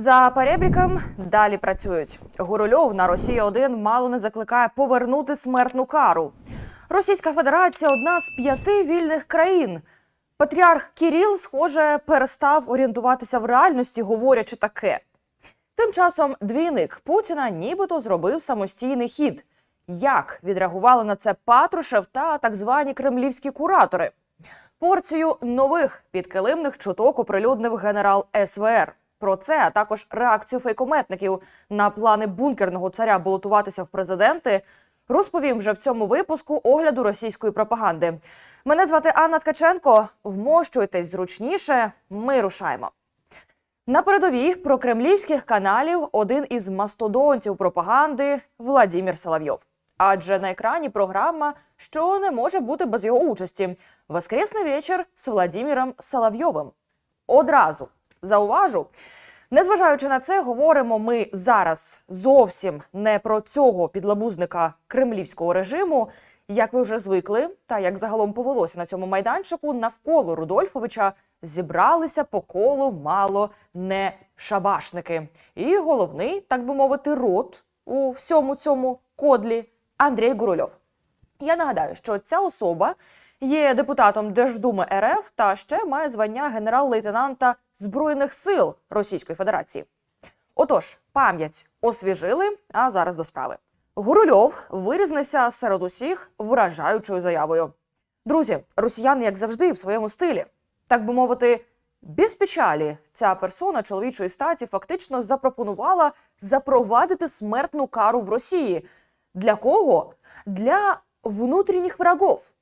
За перебріком далі працюють. Гурульов на Росії 1 мало не закликає повернути смертну кару. Російська Федерація одна з п'яти вільних країн. Патріарх Кіріл, схоже, перестав орієнтуватися в реальності, говорячи таке. Тим часом двійник Путіна нібито зробив самостійний хід. Як відреагували на це Патрушев та так звані кремлівські куратори? Порцію нових підкилимних чуток оприлюднив генерал СВР. Про це, а також реакцію фейкометників на плани бункерного царя балотуватися в президенти, розповім вже в цьому випуску огляду російської пропаганди. Мене звати Анна Ткаченко. Вмощуйтесь зручніше. Ми рушаємо. На передовій про кремлівських каналів один із мастодонтів пропаганди Владімір Соловйов. Адже на екрані програма, що не може бути без його участі. Воскресний вечір з Владіміром Соловйовим. Одразу зауважу. Незважаючи на це, говоримо ми зараз зовсім не про цього підлабузника кремлівського режиму. Як ви вже звикли, та як загалом повелося на цьому майданчику, навколо Рудольфовича зібралися по колу мало не шабашники. І головний, так би мовити, рот у всьому цьому кодлі Андрій Гурульов. Я нагадаю, що ця особа є депутатом Держдуми РФ та ще має звання генерал-лейтенанта Збройних сил Російської Федерації. Отож, пам'ять освіжили, а зараз до справи. Гурульов вирізнився серед усіх вражаючою заявою. Друзі, росіяни, як завжди, в своєму стилі. Так би мовити, без печалі ця персона чоловічої статі фактично запропонувала запровадити смертну кару в Росії. Для кого? Для внутрішніх врагов.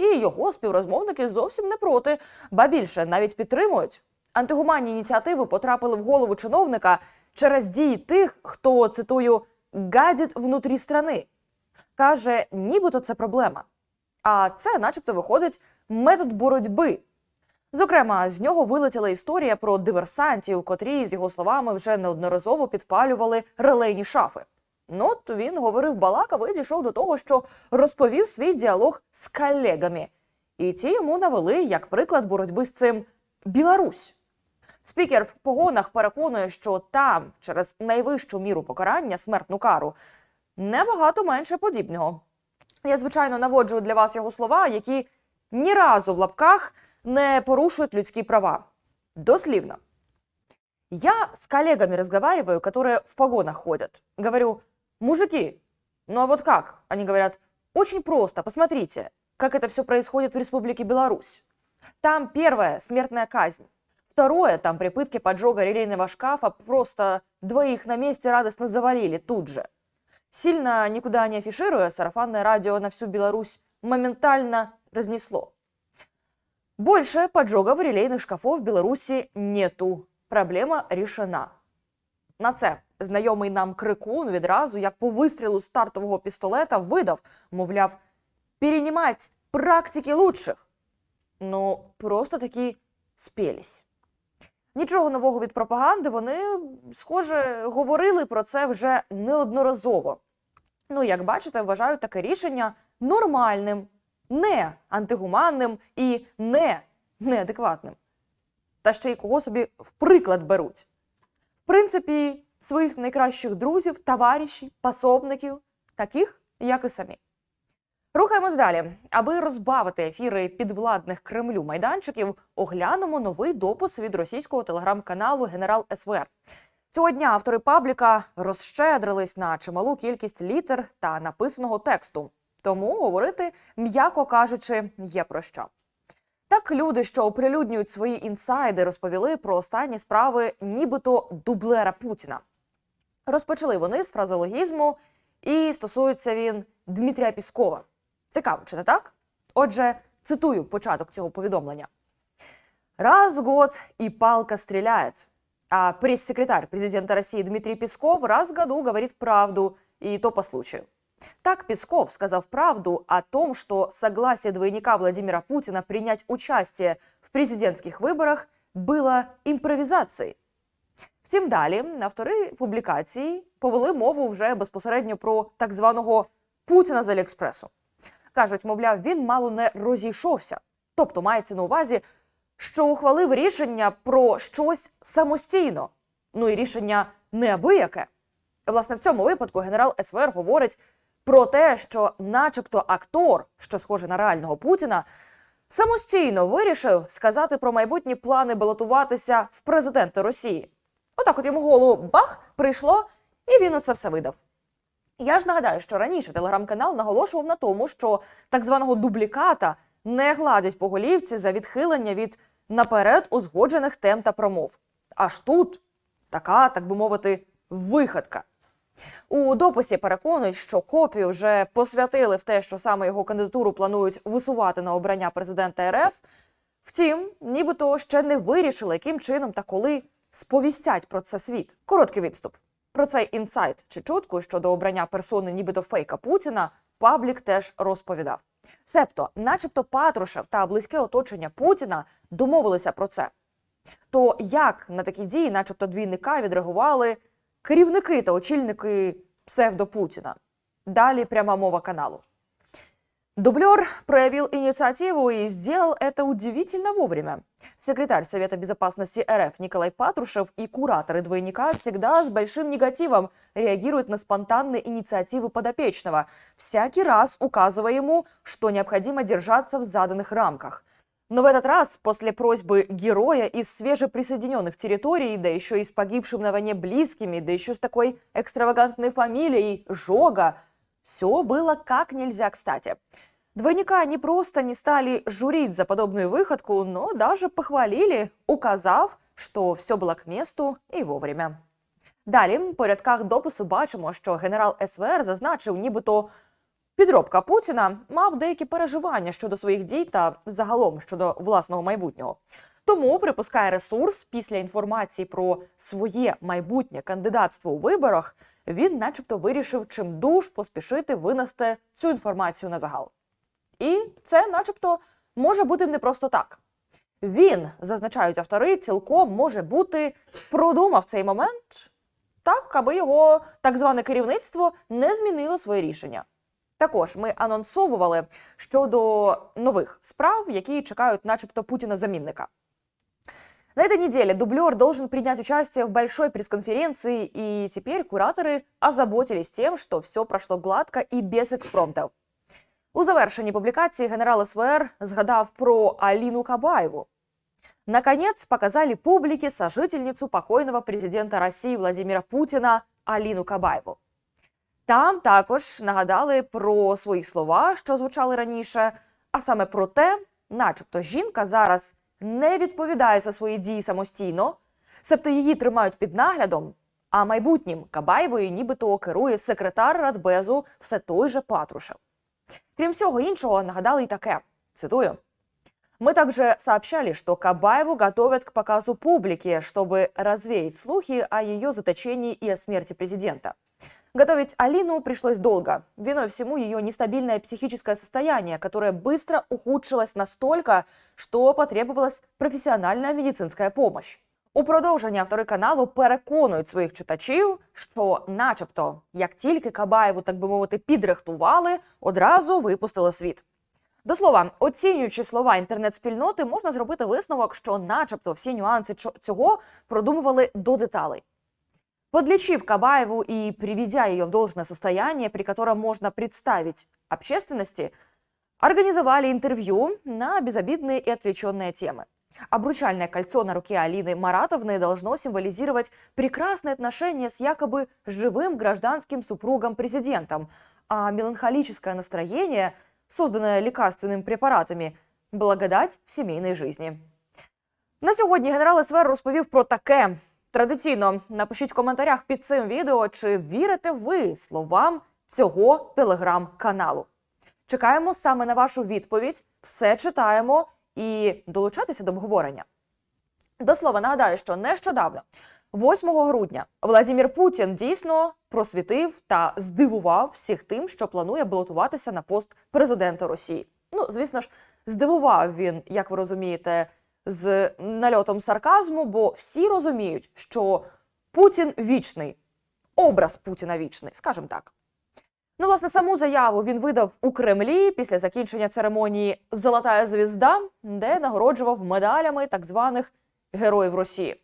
І його співрозмовники зовсім не проти, ба більше навіть підтримують. Антигуманні ініціативи потрапили в голову чиновника через дії тих, хто цитую гадить внутрі страни. Каже, нібито це проблема. А це, начебто, виходить метод боротьби. Зокрема, з нього вилетіла історія про диверсантів, котрі, з його словами, вже неодноразово підпалювали релейні шафи. Ну, от він говорив балакав і дійшов до того, що розповів свій діалог з колегами. І ті йому навели як приклад боротьби з цим Білорусь. Спікер в погонах переконує, що там, через найвищу міру покарання, смертну кару, набагато менше подібного. Я, звичайно, наводжу для вас його слова, які ні разу в лапках не порушують людські права. Дослівно. Я с коллегами разговариваю, которые в погонах ходят. Говорю, мужики, ну а вот как? Они говорят, очень просто, посмотрите, как это все происходит в Республике Беларусь. Там первая смертная казнь. Второе, там при пытке поджога релейного шкафа просто двоих на месте радостно завалили тут же. Сильно никуда не афишируя, сарафанное радио на всю Беларусь моментально разнесло. Больше поджогов релейных шкафов в Беларуси нету. Проблема рішена. На це знайомий нам крикун відразу, як по вистрілу стартового пістолета, видав, мовляв, перенімать практики лучших. Ну, просто таки спілись. Нічого нового від пропаганди, вони, схоже, говорили про це вже неодноразово. Ну, як бачите, вважають таке рішення нормальним, не антигуманним і не неадекватним. Та ще й кого собі в приклад беруть. В принципі, своїх найкращих друзів, товаришів, пособників, таких, як і самі. Рухаємось далі. Аби розбавити ефіри підвладних Кремлю майданчиків, оглянемо новий допис від російського телеграм-каналу Генерал СВР. Цього дня автори пабліка розщедрились на чималу кількість літер та написаного тексту. Тому говорити, м'яко кажучи, є про що. Так люди, що оприлюднюють свої інсайди, розповіли про останні справи, нібито дублера Путіна. Розпочали вони з фразологізму, і стосується він Дмитрія Піскова. Цікаво, чи не так? Отже, цитую початок цього повідомлення. Раз в год и палка стреляет. А пресс-секретарь президента России Дмитрий Песков раз в году говорит правду, и то по случаю. Так Песков, сказав правду о том, что согласие двойника Владимира Путина принять участие в президентских выборах было импровизацией. Втім, далі автори публікації повели мову вже безпосередньо про так званого Путіна з Аліекспресу. Кажуть, мовляв, він мало не розійшовся. Тобто мається на увазі, що ухвалив рішення про щось самостійно, Ну і рішення неабияке. Власне, в цьому випадку генерал СВР говорить про те, що, начебто, актор, що схожий на реального Путіна, самостійно вирішив сказати про майбутні плани балотуватися в президенти Росії. Отак, от йому голову бах прийшло, і він оце все видав. Я ж нагадаю, що раніше телеграм-канал наголошував на тому, що так званого дубліката не гладять по голівці за відхилення від наперед узгоджених тем та промов. Аж тут така, так би мовити, виходка. У дописі переконують, що копію вже посвятили в те, що саме його кандидатуру планують висувати на обрання президента РФ. Втім, нібито ще не вирішили, яким чином та коли сповістять про це світ. Короткий відступ. Про цей інсайт чи чутку щодо обрання персони, нібито фейка Путіна, паблік теж розповідав. Себто, начебто, Патрушев та близьке оточення Путіна домовилися про це. То як на такі дії, начебто двійника, відреагували керівники та очільники псевдо-Путіна? Далі пряма мова каналу. Дублер проявил инициативу и сделал это удивительно вовремя. Секретарь Совета безопасности РФ Николай Патрушев и кураторы двойника всегда с большим негативом реагируют на спонтанные инициативы подопечного, всякий раз указывая ему, что необходимо держаться в заданных рамках. Но в этот раз, после просьбы героя из свежеприсоединенных территорий, да еще и с погибшим на войне близкими, да еще с такой экстравагантной фамилией Жога, все было как нельзя кстати. Двойника не просто не стали журить за подобную выходку, но даже похвалили, указав, що все було к месту і вовремя. Далі, по рядках допису бачимо, що генерал СВР зазначив, нібито підробка Путіна мав деякі переживання щодо своїх дій та загалом щодо власного майбутнього. Тому припускає ресурс після інформації про своє майбутнє кандидатство у виборах, він, начебто, вирішив чимдуж поспішити винести цю інформацію на загал. І це, начебто, може бути не просто так. Він, зазначають автори, цілком може бути продумав цей момент так, аби його так зване керівництво не змінило своє рішення. Також ми анонсовували щодо нових справ, які чекають, начебто, Путіна замінника. На этой неделе дублер должен принять участие в большой пресс-конференции, и теперь кураторы озаботились тем, что все прошло гладко и без експромтів. У завершенні публікації генерал СВР згадав про Аліну Кабаєву. Наконец показали публике сожительницу покойного президента Росії Владимира Путіна Аліну Кабаєву. Там також нагадали про свої слова, що звучали раніше, а саме про те, начебто жінка зараз не відповідає за свої дії самостійно, себто її тримають під наглядом, а майбутнім Кабаєвою нібито керує секретар Радбезу все той же Патрушев. Крім всього іншого, нагадали й таке. Цитую. Мы также сообщали, что Кабаеву готовят к показу публике, чтобы развеять слухи о ее заточении и о смерти президента. Готовить Алину пришлось долго. Виной всему ее нестабильное психическое состояние, которое быстро ухудшилось настолько, что потребовалась професіональна медицинська помощь. У продовженні автори каналу переконують своїх читачів, що, начебто, як тільки Кабаєву, так би мовити, підрихтували, одразу випустили в світ. До слова, оцінюючи слова інтернет-спільноти, можна зробити висновок, що, начебто, всі нюанси чо- цього продумували до деталей. Подлечив Кабаеву и приведя ее в должное состояние, при котором можно представить общественности, организовали интервью на безобидные и отвлеченные темы. Обручальное кольцо на руке Алины Маратовны должно символизировать прекрасные отношения с якобы живым гражданским супругом-президентом, а меланхолическое настроение, созданное лекарственными препаратами, благодать в семейной жизни. На сьогодні генерал СВР розповів про таке. Традиційно напишіть в коментарях під цим відео, чи вірите ви словам цього телеграм-каналу. Чекаємо саме на вашу відповідь, все читаємо і долучатися до обговорення. До слова, нагадаю, що нещодавно, 8 грудня, Владимир Путін дійсно просвітив та здивував всіх тим, що планує балотуватися на пост президента Росії. Ну, звісно ж, здивував він, як ви розумієте, з нальотом сарказму, бо всі розуміють, що Путін вічний, образ Путіна вічний, скажімо так. Ну, власне, саму заяву він видав у Кремлі після закінчення церемонії Золота звізда, де нагороджував медалями так званих героїв Росії.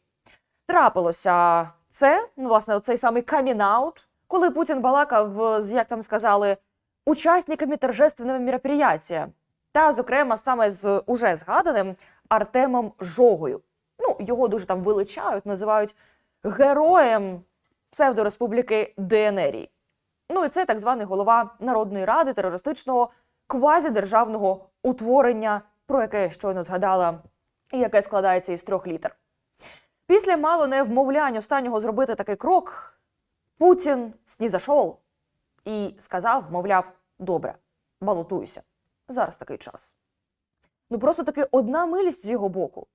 Трапилося Це, ну, власне, цей самий камінаут, коли Путін балакав з, як там сказали, учасниками торжественного мероприятия, та, зокрема, саме з уже згаданим Артемом Жогою. Ну, його дуже там величають, називають героєм псевдореспубліки ДНРії. Ну і це так званий голова Народної ради терористичного квазідержавного утворення, про яке я щойно згадала, і яке складається із трьох літер. Після мало не вмовлянь останнього зробити такий крок, Путін снізашов і сказав, мовляв, добре, балотуйся. Зараз такий час. Ну просто таки одна милість з його боку.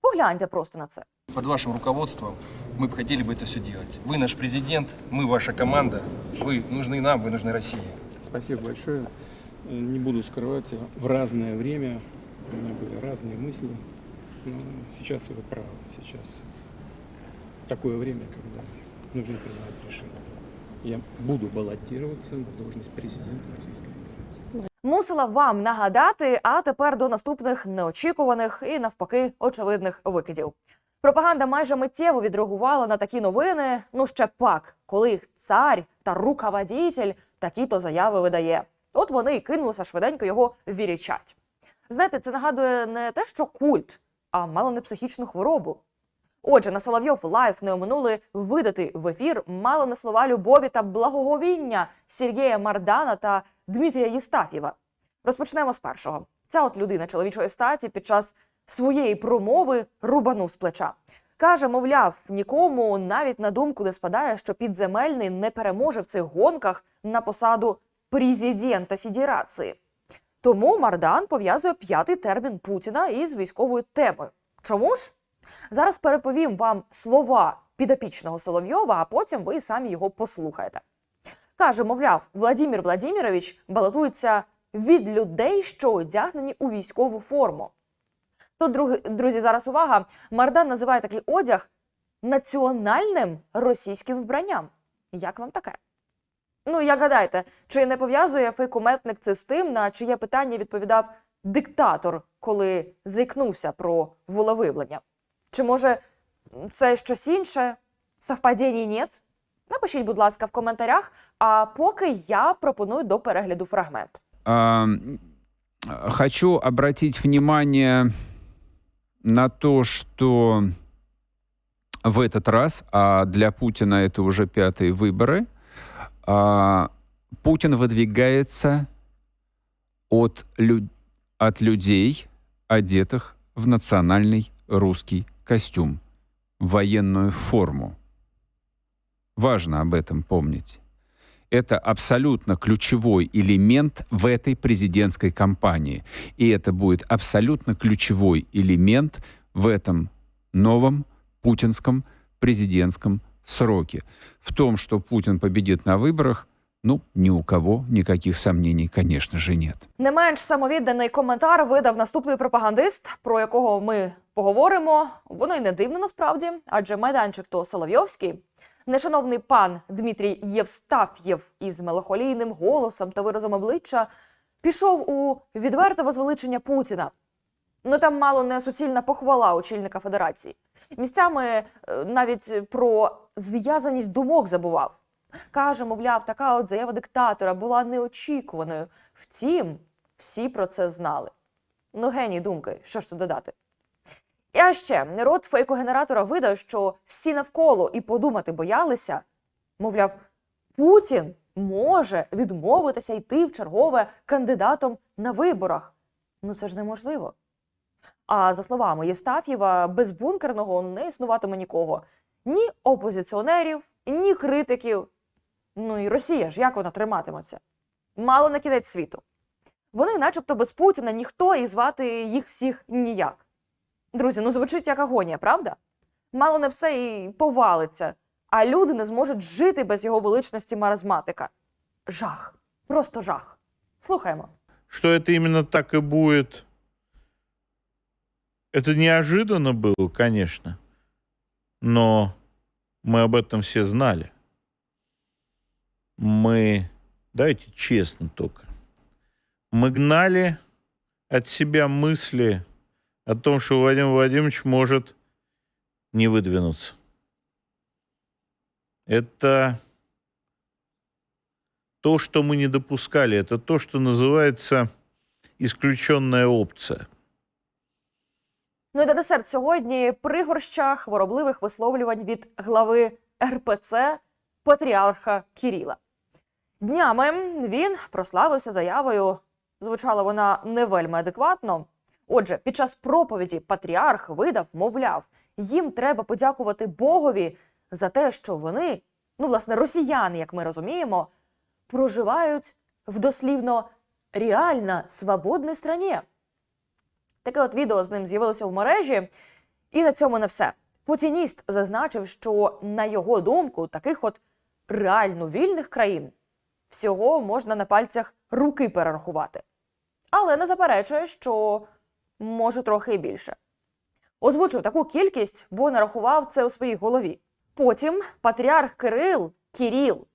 Погляньте просто на це. Под вашим руководством мы бы хотели бы это все делать. Вы наш президент, мы ваша команда. Вы нужны нам, вы нужны России. Спасибо большое. Э, Не буду скрывать, в разное время у меня были разные мысли. Но сейчас вы правы. Сейчас такое время, когда нужно принимать решение. Я буду баллотироваться на должность президента Российской Федерации. Мусила вам нагадати, а тепер до наступних неочікуваних і навпаки очевидних викидів. Пропаганда майже миттєво відреагувала на такі новини. Ну ще пак, коли їх цар та руководитель такі-то заяви видає. От вони і кинулися швиденько його вірічать. Знаєте, це нагадує не те, що культ, а мало не психічну хворобу. Отже, на Соловйов Лайф не оминули видати в ефір мало не слова любові та благоговіння Сергія Мардана та Дмитрія Єстафєва. Розпочнемо з першого. Ця от людина чоловічої статі під час своєї промови рубанув з плеча. Каже, мовляв, нікому навіть на думку не спадає, що підземельний не переможе в цих гонках на посаду президента Федерації. Тому Мардан пов'язує п'ятий термін Путіна із військовою темою. Чому ж? Зараз переповім вам слова підопічного Соловйова, а потім ви самі його послухаєте. Каже, мовляв, Владимир Владимирович балотується від людей, що одягнені у військову форму. Друг- друзі, зараз увага. Мардан називає такий одяг національним російським вбранням. Як вам таке? Ну, як гадаєте, чи не пов'язує фейкометник це з тим, на чиє питання відповідав диктатор, коли зайкнувся про волевиявлення? Чи може це щось інше? Совпадінь нет? Напишіть, будь ласка, в коментарях. А поки я пропоную до перегляду фрагмент. А, Хочу обратить внимание на то, что в этот раз, а для Путина это уже пятые выборы, а, Путин выдвигается от, лю- от людей, одетых в национальный русский костюм, военную форму. Важно об этом помнить. Это абсолютно ключевой элемент в этой президентской кампании. И это будет абсолютно ключевой элемент в этом новом путинском президентском сроке. В том, что Путин победит на выборах, ну, ни у кого никаких сомнений, конечно же, нет. Не менш самовідданий коментар видав наступний пропагандист, про якого ми поговоримо. Воно й не дивно насправді, адже майданчик то Соловйовський. Нешановний пан Дмитрій Євстаф'єв із меланхолійним голосом та виразом обличчя пішов у відверте возвеличення Путіна. Ну там мало не суцільна похвала очільника федерації. Місцями е, навіть про зв'язаність думок забував. Каже, мовляв, така от заява диктатора була неочікуваною. Втім, всі про це знали. Ну, геній думки, що ж тут додати. І а ще рот фейкогенератора видав, що всі навколо і подумати боялися. Мовляв, Путін може відмовитися йти в чергове кандидатом на виборах. Ну це ж неможливо. А за словами Єстаф'єва, без бункерного не існуватиме нікого: ні опозиціонерів, ні критиків. Ну і Росія ж як вона триматиметься? Мало на кінець світу. Вони, начебто, без Путіна ніхто і звати їх всіх ніяк. Друзі, ну звучить як агонія, правда? Мало не все і повалиться, а люди не зможуть жити без його величності маразматика. Жах, просто жах. Слухаємо. что это именно так и будет. Это неожиданно было, конечно, но мы об этом все знали. Мы, давайте честно только, мы гнали от себя мысли о том, что Владимир Владимирович может не выдвинуться. это то, что мы не допускали. Это то, что называется исключенная опция. Ну і на десерт сьогодні пригорща хворобливих висловлювань від глави РПЦ патріарха Кіріла. Днями він прославився заявою. Звучала вона не вельми адекватно. Отже, під час проповіді патріарх видав, мовляв, їм треба подякувати Богові за те, що вони, ну власне, росіяни, як ми розуміємо, проживають в дослівно реально свободній страні. Таке от відео з ним з'явилося в мережі, і на цьому не все. Путініст зазначив, що на його думку, таких от реально вільних країн всього можна на пальцях руки перерахувати. Але не заперечує, що може трохи і більше. Озвучив таку кількість, бо нарахував це у своїй голові. Потім патріарх Кирил, Кіріл,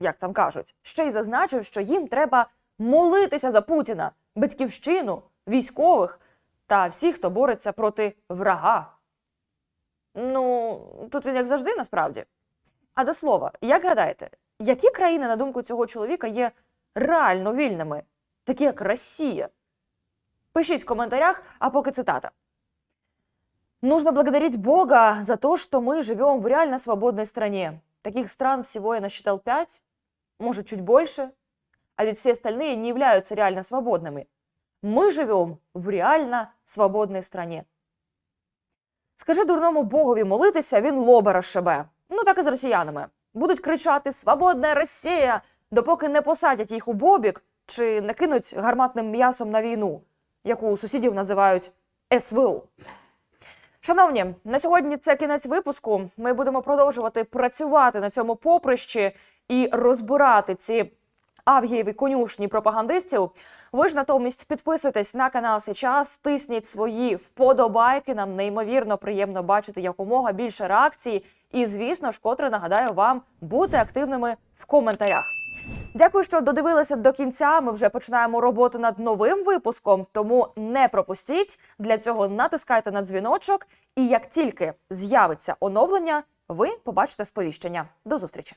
як там кажуть, ще й зазначив, що їм треба молитися за Путіна, батьківщину, військових та всіх, хто бореться проти врага. Ну, тут він як завжди, насправді. А до слова, як гадаєте, які країни, на думку цього чоловіка, є реально вільними, такі як Росія? Пишіть в коментарях, а поки цитата. Нужно благодарить Бога за то, что мы живем в реально свободной стране. Таких стран всего я насчитал пять, может, чуть больше, а ведь все остальные не являются реально свободными. Мы живем в реально свободной стране. Скажи дурному богові молитися, він лоба розшибе. Ну так і з росіянами. Будуть кричати Свободна Росія, допоки не посадять їх у бобік чи не кинуть гарматним м'ясом на війну, яку у сусідів називають СВО. Шановні, на сьогодні це кінець випуску. Ми будемо продовжувати працювати на цьому поприщі і розбирати ці авгієві конюшні пропагандистів. Ви ж натомість підписуйтесь на канал Сейчас, тисніть свої вподобайки. Нам неймовірно приємно бачити якомога більше реакцій. І, звісно ж, котре нагадаю вам бути активними в коментарях. Дякую, що додивилися до кінця. Ми вже починаємо роботу над новим випуском, тому не пропустіть. Для цього натискайте на дзвіночок, і як тільки з'явиться оновлення, ви побачите сповіщення. До зустрічі!